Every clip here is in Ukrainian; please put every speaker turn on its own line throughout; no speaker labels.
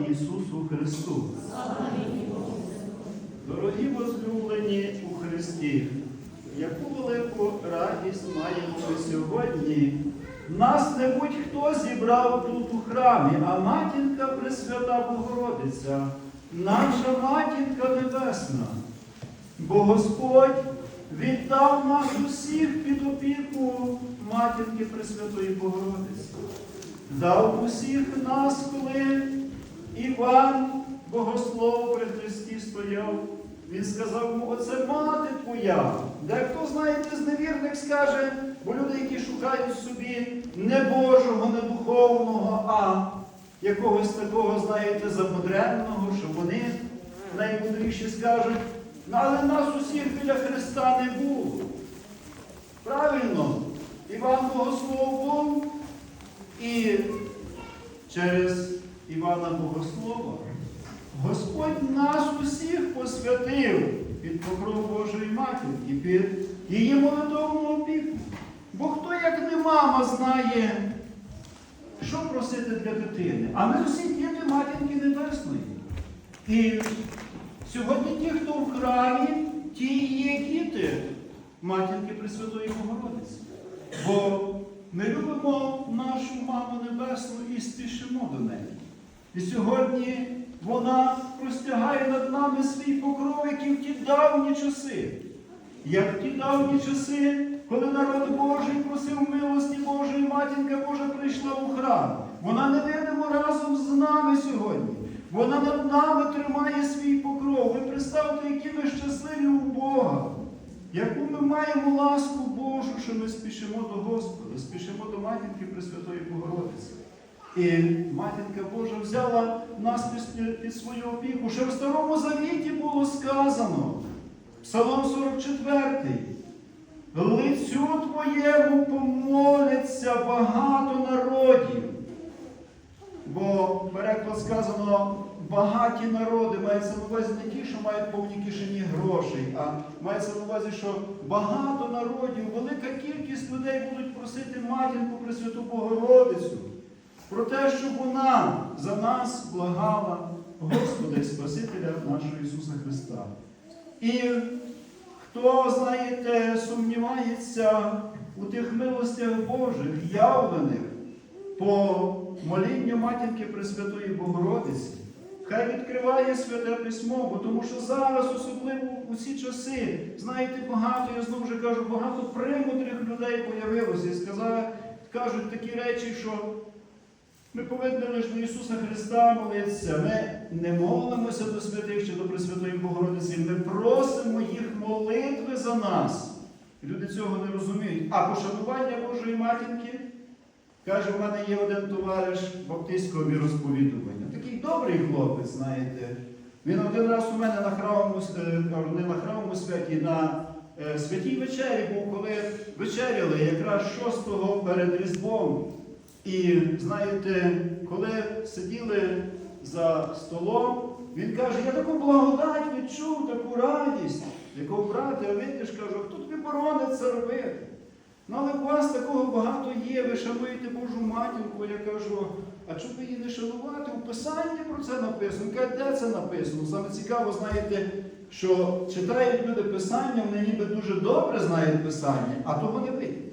Ісусу Христу! Дорогі возлюблені у Христі, яку велику радість маємо ми сьогодні. Нас не будь-хто зібрав тут у храмі, а матінка Пресвята Богородиця, наша матінка Небесна. Бо Господь віддав нас усіх під опіку матінки Пресвятої Богородиці. Дав усіх нас, коли Іван, богослов при Христі стояв. Він сказав йому, оце мати твоя. Дехто, знаєте, з невірних скаже, бо люди, які шукають собі не Божого, не духовного, а якогось такого, знаєте, запотребного, що вони наймудріші скажуть, «Ну, але нас усіх біля Христа не було. Правильно, Іван Богослов був і через Івана Богослова Господь нас усіх посвятив під покров Божої Матінки, під її молитовну опіку. Бо хто, як не мама, знає, що просити для дитини? А ми усі діти матінки Небесної. І сьогодні ті, хто в храмі, ті є діти матінки Пресвятої Богородиці. Бо ми любимо нашу маму Небесну і спішимо до неї. І сьогодні вона простягає над нами свій покров, як і в ті давні часи. Як в ті давні часи, коли народ Божий просив милості Божої, матінка Божа прийшла у храм. Вона невидимо разом з нами сьогодні. Вона над нами тримає свій покров. Ви представте, які ми щасливі у Бога. Яку ми маємо ласку Божу, що ми спішимо до Господа, спішимо до матінки Пресвятої Богородиці. І матінка Божа взяла нас під, свою опіку. Ще в Старому Завіті було сказано, Псалом 44. Лицю твоєму помоляться багато народів. Бо переклад сказано, багаті народи мається на увазі не ті, що мають повні кишені грошей, а мається на увазі, що багато народів, велика кількість людей будуть просити матінку Пресвяту Богородицю про те, щоб вона за нас благала Господа і Спасителя нашого Ісуса Христа. І хто, знаєте, сумнівається у тих милостях Божих, явлених по молінню матінки Пресвятої Богородиці, хай відкриває святе письмо, бо тому що зараз, особливо у ці часи, знаєте, багато, я знову ж кажу, багато примудрих людей появилося і сказали, кажуть такі речі, що ми повинні лише до Ісуса Христа молитися. Ми не молимося до святих чи до Пресвятої Богородиці. Ми просимо їх молитви за нас. Люди цього не розуміють. А пошанування Божої матінки, каже, в мене є один товариш баптистського віросповідування. Такий добрий хлопець, знаєте. Він один раз у мене на храмовому, е, не на храмовому святі, на е, святій вечері був, коли вечеряли якраз шостого перед Різдвом. І знаєте, коли сиділи за столом, він каже, я таку благодать відчув, таку радість, яку брати, а видиш, кажу, хто тобі боронить це робити? Ну, але у вас такого багато є, ви шануєте Божу матінку, я кажу, а чому її не шанувати? У Писанні про це написано. Каже, де це написано? Саме цікаво, знаєте, що читають люди Писання, вони ніби дуже добре знають Писання, а того не видять.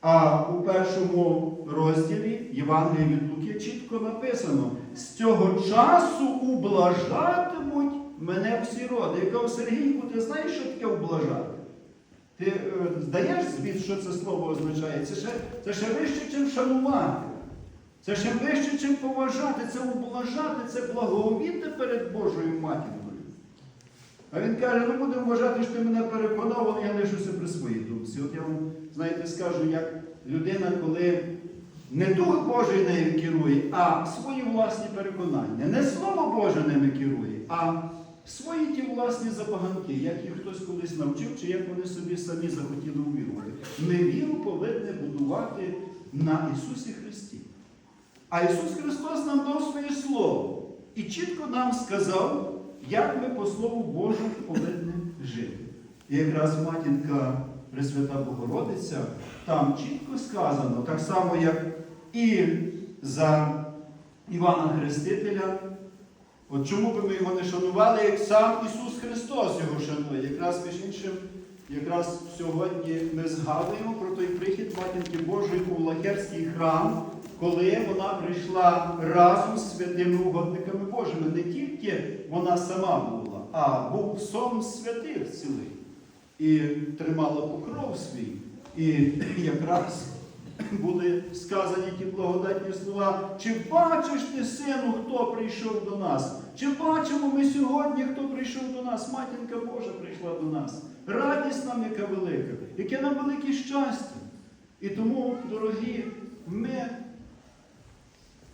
А у першому розділі Євангелія від Луки чітко написано: з цього часу ублажатимуть мене всі роди. Я кажу, Сергійку, ти знаєш, що таке ублажати? Ти е, здаєш звіт, що це слово означає? Це ще, це ще вище, ніж шанувати. Це ще вище, чим поважати, це ублажати, це благовіти перед Божою матінкою. А він каже, ну будемо вважати, що ти мене переконав, але я лишуся при своїй думці. От я вам, знаєте, скажу, як людина, коли не Дух Божий нею керує, а свої власні переконання. Не Слово Боже ними керує, а свої ті власні забаганки, як їх хтось колись навчив, чи як вони собі самі захотіли увірувати. Ми віру повинні будувати на Ісусі Христі. А Ісус Христос нам дав своє Слово і чітко нам сказав, як ми по Слову Божому повинні жити. І якраз матінка Пресвята Богородиця, там чітко сказано, так само, як і за Івана Хрестителя. От чому би ми його не шанували, як сам Ісус Христос його шанує? Якраз між іншим, якраз сьогодні ми згадуємо про той прихід Матінки Божої у Лахерський храм, коли вона прийшла разом з святими угодниками Божими. Не тільки вона сама була, а був сон святих цілий. І тримала покров свій. І якраз були сказані ті благодатні слова. Чи бачиш ти, сину, хто прийшов до нас? Чи бачимо ми сьогодні, хто прийшов до нас? Матінка Божа прийшла до нас. Радість нам, яка велика, яке нам велике щастя. І тому, дорогі, ми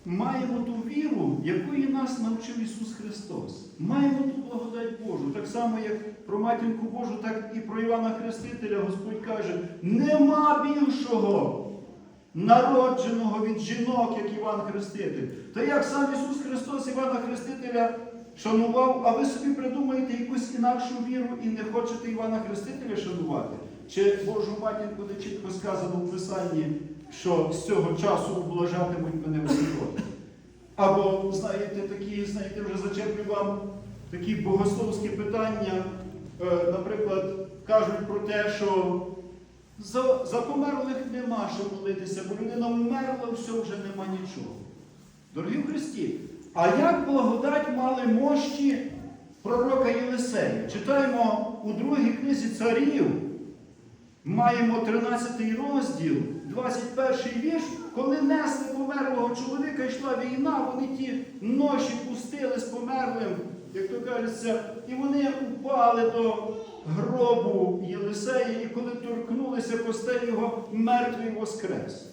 маємо ту віру, якої нас навчив Ісус Христос. Маємо ту благодать Божу. Так само, як про матінку Божу, так і про Івана Хрестителя Господь каже: нема більшого народженого від жінок, як Іван Хреститель. Та як сам Ісус Христос Івана Хрестителя шанував, а ви собі придумаєте якусь інакшу віру і не хочете Івана Хрестителя шанувати? Чи Божу матінку, де чітко сказано в Писанні, що з цього часу ублажатимуть мене в сироти? Або, знаєте, такі, знаєте, вже зачеплю вам такі богословські питання, Е, наприклад, кажуть про те, що за, за померлих нема що молитися, бо людина вмерла, все вже нема нічого. Дорогі в Христі, а як благодать мали мощі пророка Єлисея? Читаємо у другій книзі царів, маємо 13 розділ, 21 вірш, коли несли померлого чоловіка, йшла війна, вони ті ноші пустили з померлим, як то кажеться, і вони упали до гробу Єлисея, і коли торкнулися костей його, мертвий воскрес.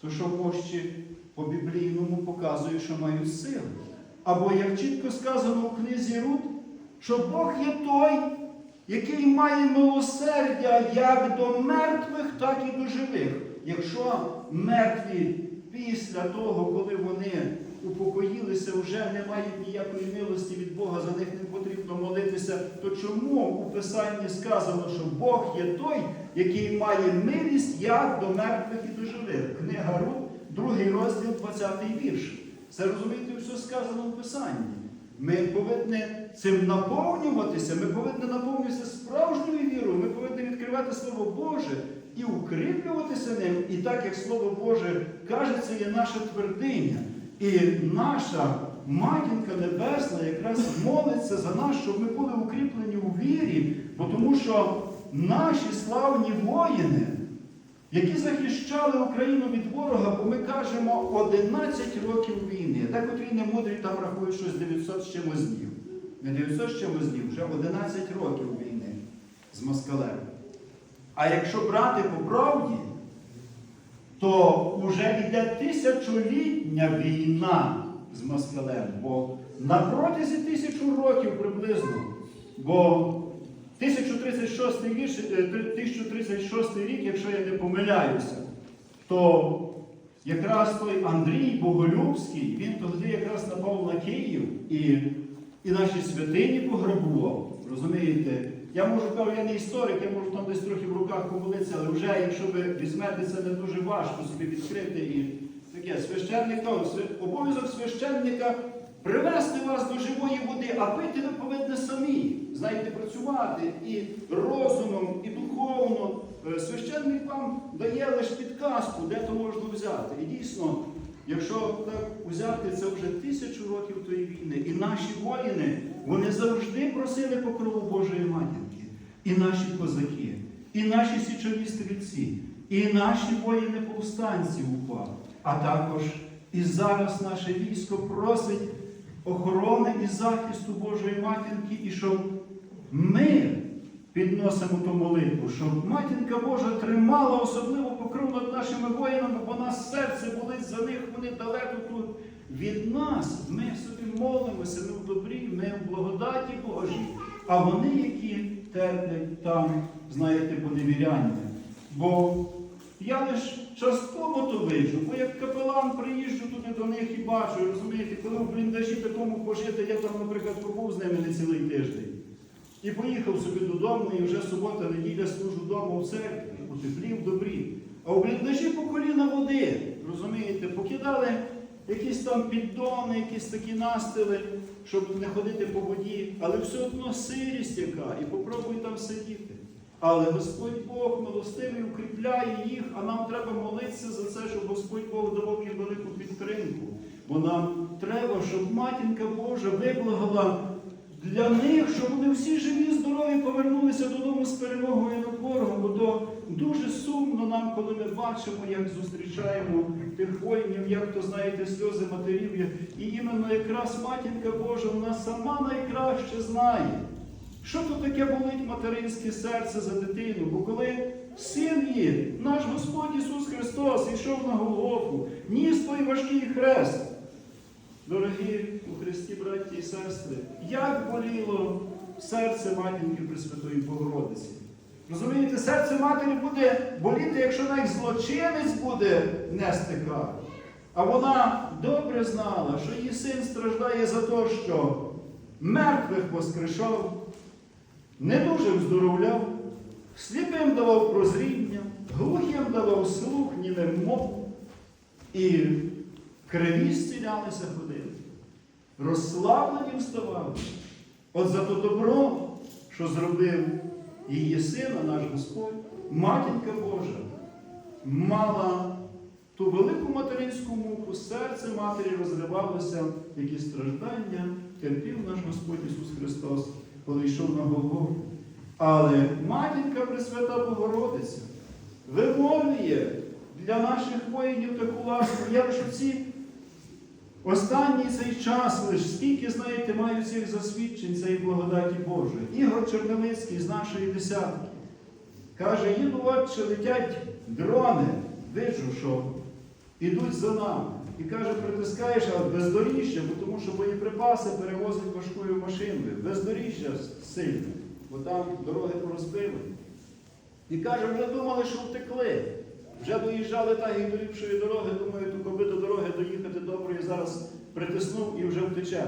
То що мощі по біблійному показує, що мають силу. Або, як чітко сказано у книзі Руд, що Бог є той, який має милосердя як до мертвих, так і до живих. Якщо мертві після того, коли вони упокоїлися, вже не мають ніякої милості від Бога, за них не потрібно молитися, то чому у Писанні сказано, що Бог є той, який має милість як до мертвих і до живих? Книга Руд, другий розділ, 20 вірш. Це розумієте, все сказано в Писанні. Ми повинні цим наповнюватися, ми повинні наповнюватися справжньою вірою, ми повинні відкривати Слово Боже і укріплюватися ним. І так як Слово Боже каже, це є наша твердиня. І наша матінка Небесна якраз молиться за нас, щоб ми були укріплені у вірі, бо тому що наші славні воїни, які захищали Україну від ворога, бо ми кажемо 11 років війни. Так от війни мудрі там рахують щось 900 з чимось днів. Не 900 з чимось днів, вже 11 років війни з москалем. А якщо брати по правді, то вже йде тисячолітня війна з москалем, бо на протязі тисячу років приблизно, бо 1036 вірш, е, 1036 рік, якщо я не помиляюся, то якраз той Андрій Боголюбський, він тоді якраз напав на Київ і, і наші святині пограбував. Розумієте? Я можу кажу, я не історик, я можу там десь трохи в руках помолитися, але вже якщо ви візьмете, це не дуже важко собі відкрити і таке. Священник каже, «Свя- обов'язок священника привести вас до живої води, а пити ви повинні самі. Знаєте, працювати і розумом, і духовно. Е, Священник вам дає лише підказку, де то можна взяти. І дійсно, якщо так взяти, це вже тисячу років тої війни. І наші воїни, вони завжди просили покрову Божої матінки. І наші козаки, і наші січові стрільці, і наші воїни повстанці УПА, а також і зараз наше військо просить охорони і захисту Божої матінки, і щоб ми підносимо ту молитву, щоб матінка Божа тримала особливо покров над нашими воїнами, бо нас серце болить за них, вони далеко тут від нас. Ми собі молимося, ми в добрі, ми в благодаті Божій, а вони, які терплять там, знаєте, поневіряння. Бо я лише частково то виджу, бо як капелан приїжджу туди до них і бачу, розумієте, коли в бліндажі такому пожити, я там, наприклад, побув з ними не цілий тиждень. І поїхав собі додому, і вже субота, неділя служу вдома в церкві, у теплі, в добрі. А у бліндажі по коліна води, розумієте, покидали якісь там піддони, якісь такі настили, щоб не ходити по воді, але все одно сирість яка, і попробуй там сидіти. Але Господь Бог милостивий укріпляє їх, а нам треба молитися за це, щоб Господь Бог давав їм велику підтримку. Бо нам треба, щоб матінка Божа виблагала для них, щоб вони всі живі, здорові повернулися додому з перемогою над ворогом. Бо то дуже сумно нам, коли ми бачимо, як зустрічаємо тих воїнів, як то знаєте, сльози матерів. І іменно якраз матінка Божа вона сама найкраще знає. Що то таке болить материнське серце за дитину? Бо коли син її, наш Господь Ісус Христос, йшов на Голгофу, ніс той важкий хрест. Дорогі у Христі, браті і сестри, як боліло серце матінки Пресвятої Богородиці. Розумієте, серце матері буде боліти, якщо навіть злочинець буде нести кару. А вона добре знала, що її син страждає за те, що мертвих воскрешав, недужим здоровляв, сліпим давав прозріння, глухим давав слух, німим мову, і криві зцілялися ходили, розслаблені вставали. От за то добро, що зробив її сина, наш Господь, матінка Божа, мала ту велику материнську муку, серце матері розривалося, які страждання терпів наш Господь Ісус Христос, коли йшов на Голгофу. Але матінка Пресвята Богородиця вимовлює для наших воїнів таку ласку, як що ці останній цей час, лиш скільки, знаєте, маю цих засвідчень цієї благодаті Божої. Ігор Черновицький з нашої десятки каже, їду отче, летять дрони, виджу, що ідуть за нами. І каже, притискаєш, бездоріжжя, бо тому що боєприпаси перевозять важкою машиною. Бездоріжжя сильне, бо там дороги порозбили. І каже, вже думали, що втекли. Вже доїжджали так і до ліпшої дороги, думаю, ту коби до дороги доїхати добре і зараз притиснув і вже втече.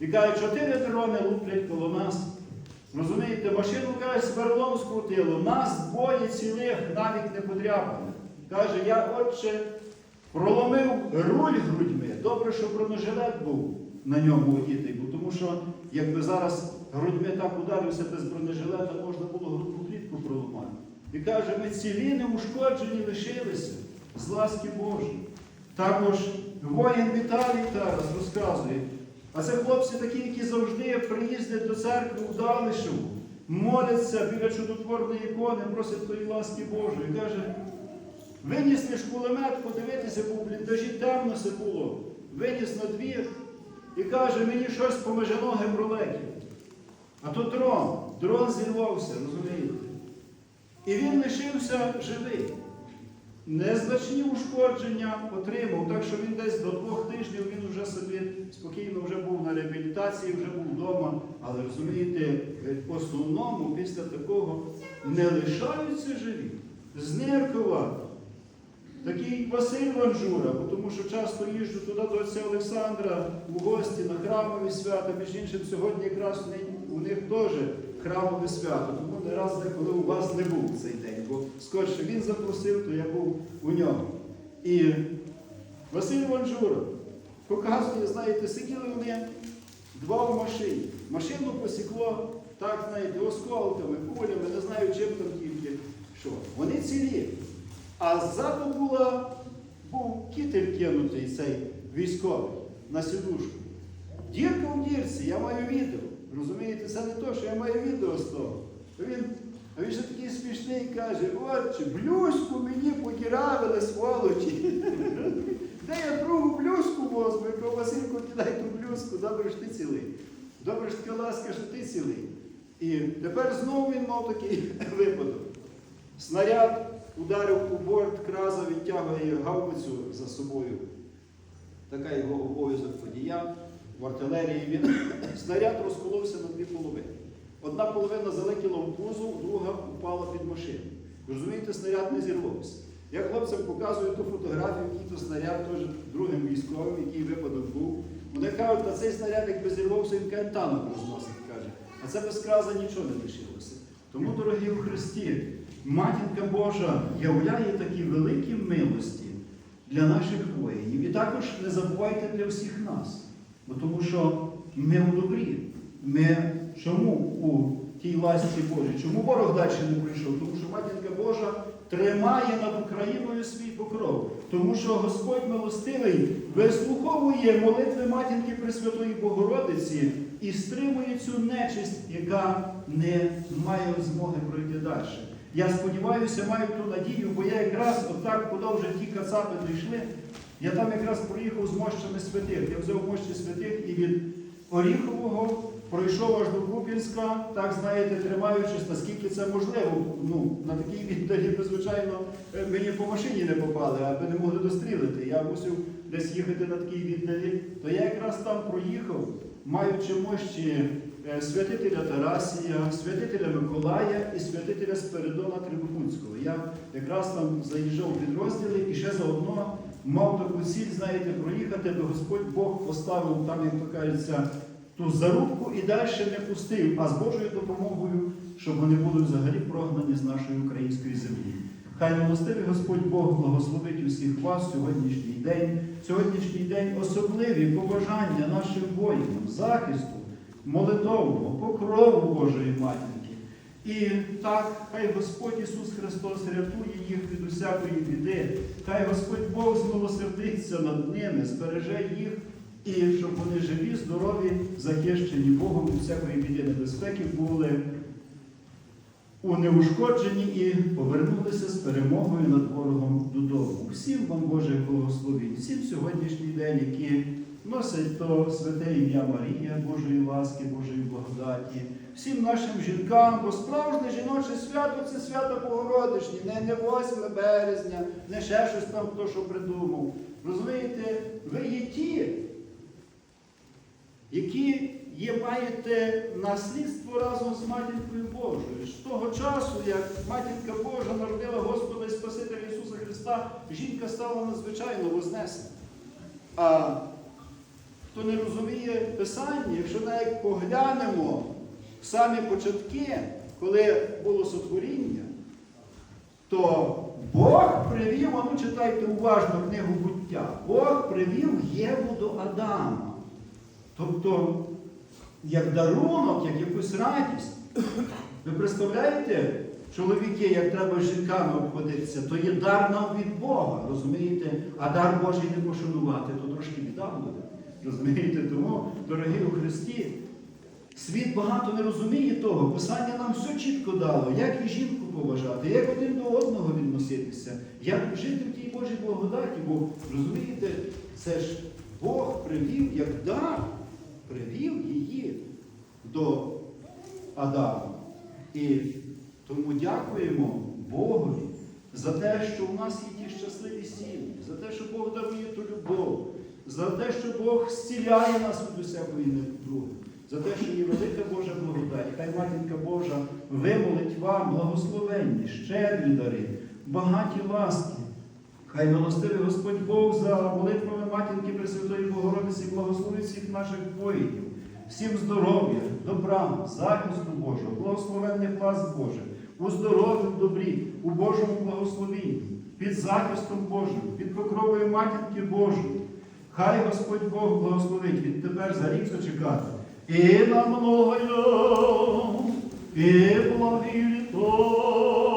І каже, чотири дрони луплять коло нас. Розумієте, машину каже, сверлом скрутило, нас двоє цілих навіть не подряпали. Каже, я отче проломив руль грудьми. Добре, що бронежилет був на ньому одітий, бо тому що якби зараз грудьми так ударився без бронежилета, можна було грудну клітку проламати. І каже, ми цілі неушкоджені лишилися з ласки Божої. Також воїн Віталій Тарас розказує. А це хлопці такі, які завжди приїздять до церкви у Далишеву, моляться біля чудотворної ікони, просять тої ласки Божої. І каже, виніс лиш кулемет, подивитися, бо в бліндажі темно все було. Виніс на двір і каже, мені щось поміж ноги пролетіло. А то дрон, дрон зірвався, розумієте? І він лишився живий. Незначні ушкодження отримав, так що він десь до двох тижнів він вже собі спокійно вже був на реабілітації, вже був вдома. Але розумієте, в основному після такого не лишаються живі. З такий Василь Ванжура, тому що часто їжджу туди до отця Олександра у гості на храмові свята. Між іншим, сьогодні якраз у них теж храмове свято. Тому не раз коли у вас не був цей день, бо скорше він запросив, то я був у нього. І Василь Ванжура показує, знаєте, сиділи вони два в машині. Машину посікло, так, знаєте, осколками, кулями, не знаю, чим там тільки що. Вони цілі. А ззаду була, був кітель кинутий цей військовий на сідушку. Дірка в дірці, я маю відео. Розумієте, це не то, що я маю відео з того. Він, він ще такий смішний каже, отче, блюзку мені подіравили сволочі. Де я другу блюзку возьму, я кажу, Василько, кидай ту блюзку, добре ж ти цілий. Добре ж така ласка, що ти цілий. І тепер знову він мав такий випадок. Снаряд ударив у борт, краза відтягує гаубицю за собою. Така його обов'язок водія. В артилерії він снаряд розколовся на дві половини. Одна половина залетіла в кузов, друга впала під машину. Розумієте, снаряд не зірвався. Я хлопцям показую ту фотографію, який то снаряд теж другим військовим, який випадок був. Вони кажуть, на цей снаряд, якби зірвався, він каже, танок розносить, каже. А це без краза нічого не лишилося. Тому, дорогі у Христі, матінка Божа являє такі великі милості для наших воїнів. І також не забувайте для всіх нас. Бо тому що ми у добрі. Ми чому у тій ласті Божій? Чому ворог далі не прийшов? Тому що матінка Божа тримає над Україною свій покров. Тому що Господь милостивий вислуховує молитви матінки Пресвятої Богородиці і стримує цю нечисть, яка не має змоги пройти далі. Я сподіваюся, маю ту надію, бо я якраз отак, куди ті кацапи дійшли, я там якраз проїхав з мощами святих. Я взяв мощі святих і від Оріхового пройшов аж до Купінська, так знаєте, тримаючись, наскільки це можливо. Ну, на такій віддалі, звичайно, е, мені по машині не попали, аби не могли дострілити. Я мусив десь їхати на такій віддалі. То я якраз там проїхав, маючи мощі святителя Тарасія, святителя Миколая і святителя Спиридона Трибухунського. Я якраз там заїжджав у підрозділи і ще заодно мав таку ціль, знаєте, проїхати, аби Господь Бог поставив там, як то кажеться, ту зарубку і далі не пустив, а з Божою допомогою, щоб вони були взагалі прогнані з нашої української землі. Хай милостивий Господь Бог благословить усіх вас сьогоднішній день. Сьогоднішній день особливі побажання нашим воїнам, захисту, молитовного, покрову Божої Матінки. І так, хай Господь Ісус Христос рятує їх від усякої біди. Хай Господь Бог змилосердиться над ними, збереже їх, і щоб вони живі, здорові, захищені Богом від всякої біди небезпеки були унеушкоджені і повернулися з перемогою над ворогом додому. Всім вам Боже благословінь, всім сьогоднішній день, які носять то святе ім'я Марія, Божої ласки, Божої благодаті, всім нашим жінкам, бо справжнє жіноче свято це свято Богородичні, не, не 8 березня, не ще щось там хто що придумав. Розумієте, ви є ті, які є, маєте наслідство разом з матінкою Божою. З того часу, як матінка Божа народила Господа і Спасителя Ісуса Христа, жінка стала надзвичайно вознесена. Хто не розуміє Писання, якщо навіть поглянемо в самі початки, коли було сотворіння, то Бог привів, а ну читайте уважно книгу буття, Бог привів Єву до Адама. Тобто, як дарунок, як якусь радість. Ви представляєте, чоловіки, як треба з жінками обходитися, то є дар нам від Бога, розумієте? А дар Божий не пошанувати, то трошки біда буде. Розумієте? Тому, дорогі у Христі, світ багато не розуміє того. Писання нам все чітко дало, як і жінку поважати, як один до одного відноситися, як жити в тій Божій благодаті. Бо розумієте, це ж Бог привів як дар, привів її до Адама. І тому дякуємо Богові за те, що у нас є ті щасливі сім'ї, за те, що Бог дарує ту любов, за те, що Бог зціляє нас від усякої недуги, за те, що є велика Божа благодать. Хай матінка Божа вимолить вам благословенні, щедрі дари, багаті ласки. Хай милостивий Господь Бог за молитвами матінки Пресвятої Богородиці благословить всіх наших воїнів, всім здоров'я, добра, захисту Божого, благословенних ласк Божих, у здоров'ї, добрі, у Божому благословінні, під захистом Божим, під покровою матінки Божої. Хай Господь Бог благословить відтепер за рік зачекати. І на многое, і благі літо.